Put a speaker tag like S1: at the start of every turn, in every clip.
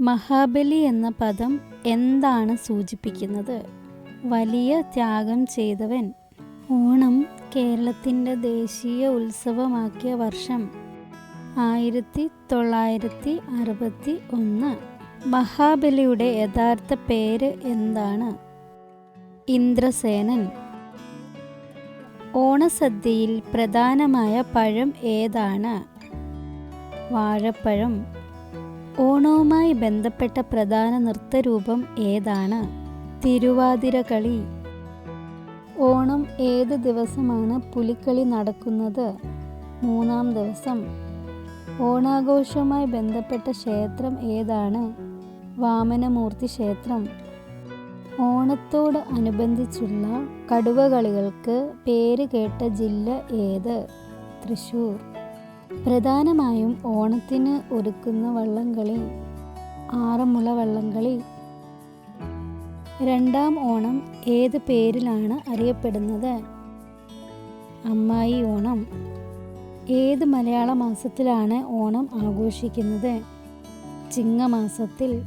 S1: മഹാബലി എന്ന പദം എന്താണ് സൂചിപ്പിക്കുന്നത്? വലിയ ത്യാഗം ചെയ്തവൻ ഓണം കേരളത്തിന്റെ ദേശീയ ഉത്സവമാക്കിയ വർഷം ആയിരത്തി തൊള്ളായിരത്തി അറുപത്തി ഒന്ന് മഹാബലിയുടെ യഥാർത്ഥ പേര് എന്താണ്? ഇന്ദ്രസേനൻ. ഓണസദ്യയിൽ പ്രധാനമായ പഴം ഏതാണ്? വാഴപ്പഴം ഓണവുമായി ബന്ധപ്പെട്ട പ്രധാന നൃത്തരൂപം ഏതാണ്? തിരുവാതിരകളി. ഓണം ഏത് ദിവസമാണ് പുലിക്കളി നടക്കുന്നത്? മൂന്നാം ദിവസം. ഓണാഘോഷവുമായി ബന്ധപ്പെട്ട ക്ഷേത്രം ഏതാണ്? വാമനമൂർത്തി ക്ഷേത്രം. ഓണത്തോട് അനുബന്ധിച്ചുള്ള കടുവകളികൾക്ക് പേര് കേട്ട ജില്ല ഏത്? തൃശൂർ. പ്രധാനമായും ഓണത്തിന് ഒരുക്കുന്ന വള്ളംകളി ആറന്മുള വള്ളംകളി. രണ്ടാം ഓണം ഏത് പേരിലാണ് അറിയപ്പെടുന്നത്? അമ്മായി ഓണം. ഏത് മലയാള മാസത്തിലാണ് ഓണം ആഘോഷിക്കുന്നത്? ചിങ്ങമാസത്തിൽ.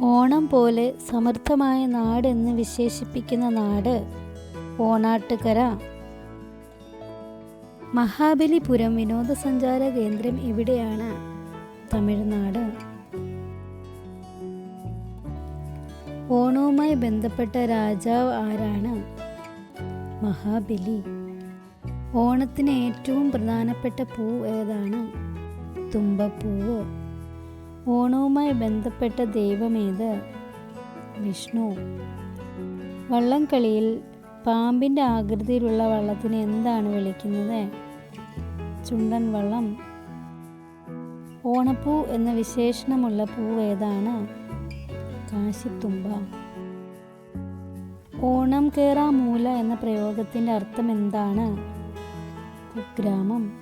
S1: ഓണം പോലെ സമൃദ്ധമായ നാട് എന്ന് വിശേഷിപ്പിക്കുന്ന നാട് ഓണാട്ടുകര. മഹാബലിപുരം വിനോദസഞ്ചാര കേന്ദ്രം എവിടെയാണ് തമിഴ്നാട്. ഓണവുമായി ബന്ധപ്പെട്ട രാജാവ് ആരാണ്? മഹാബലി. ഓണത്തിന് ഏറ്റവും പ്രധാനപ്പെട്ട പൂ ഏതാണ്? തുമ്പപ്പൂവ്. ഓണവുമായി ബന്ധപ്പെട്ട ദൈവമേത് വിഷ്ണു. വള്ളംകളിയിൽ പാമ്പിന്റെ ആകൃതിയിലുള്ള വള്ളത്തിന് എന്താണ് വിളിക്കുന്നത്? ചുണ്ടൻ വള്ളം. ഓണപ്പൂ എന്ന വിശേഷണമുള്ള പൂവേതാണ് കാശിത്തുമ്പ. ഓണം കേറാ മൂല എന്ന പ്രയോഗത്തിന്റെ അർത്ഥം എന്താണ്? കുഗ്രാമം.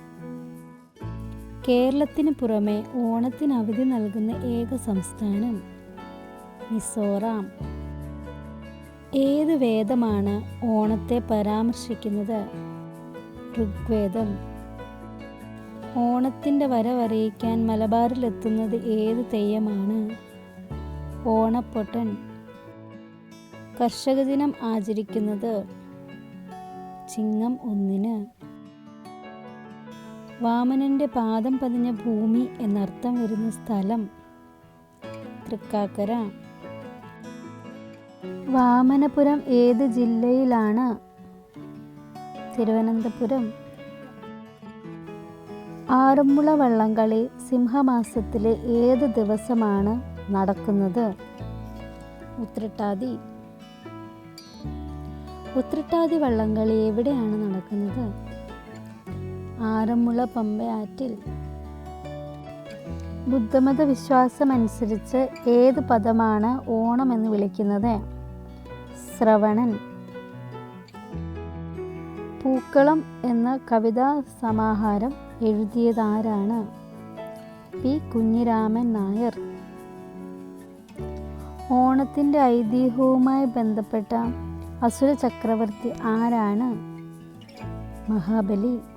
S1: കേരളത്തിന് പുറമെ ഓണത്തിന് അവധി നൽകുന്ന ഏക സംസ്ഥാനം മിസോറാം. ഏത് വേദമാണ് ഓണത്തെ പരാമർശിക്കുന്നത്? ഋഗ്വേദം. ഓണത്തിന്റെ വരവറിയിക്കാൻ മലബാറിലെത്തുന്നത് ഏത് തെയ്യമാണ്? ഓണപ്പൊട്ടൻ. കർഷക ദിനം ആചരിക്കുന്നത് ചിങ്ങം ഒന്നിന്. വാമനന്റെ പാദം പതിഞ്ഞ ഭൂമി എന്നർത്ഥം വരുന്ന സ്ഥലം തൃക്കാക്കര. വാമനപുരം ഏത് ജില്ലയിലാണ്? തിരുവനന്തപുരം. ആറന്മുള വള്ളംകളി സിംഹമാസത്തിലെ ഏത് ദിവസമാണ് നടക്കുന്നത്? ഉത്രട്ടാതി. ഉത്രട്ടാതി വള്ളംകളി എവിടെയാണ് നടക്കുന്നത്? ആറന്മുള പമ്പയാറ്റിൽ. ബുദ്ധമത വിശ്വാസമനുസരിച്ച് ഏത് പദമാണ് ഓണം എന്ന് വിളിക്കുന്നത്? ശ്രവണൻ. പൂക്കളം എന്ന കവിതാ സമാഹാരം എഴുതിയതാരാണ്? പി. കുഞ്ഞിരാമൻ നായർ. ഓണത്തിന്റെ ഐതിഹ്യവുമായി ബന്ധപ്പെട്ട അസുര ചക്രവർത്തി ആരാണ്? മഹാബലി.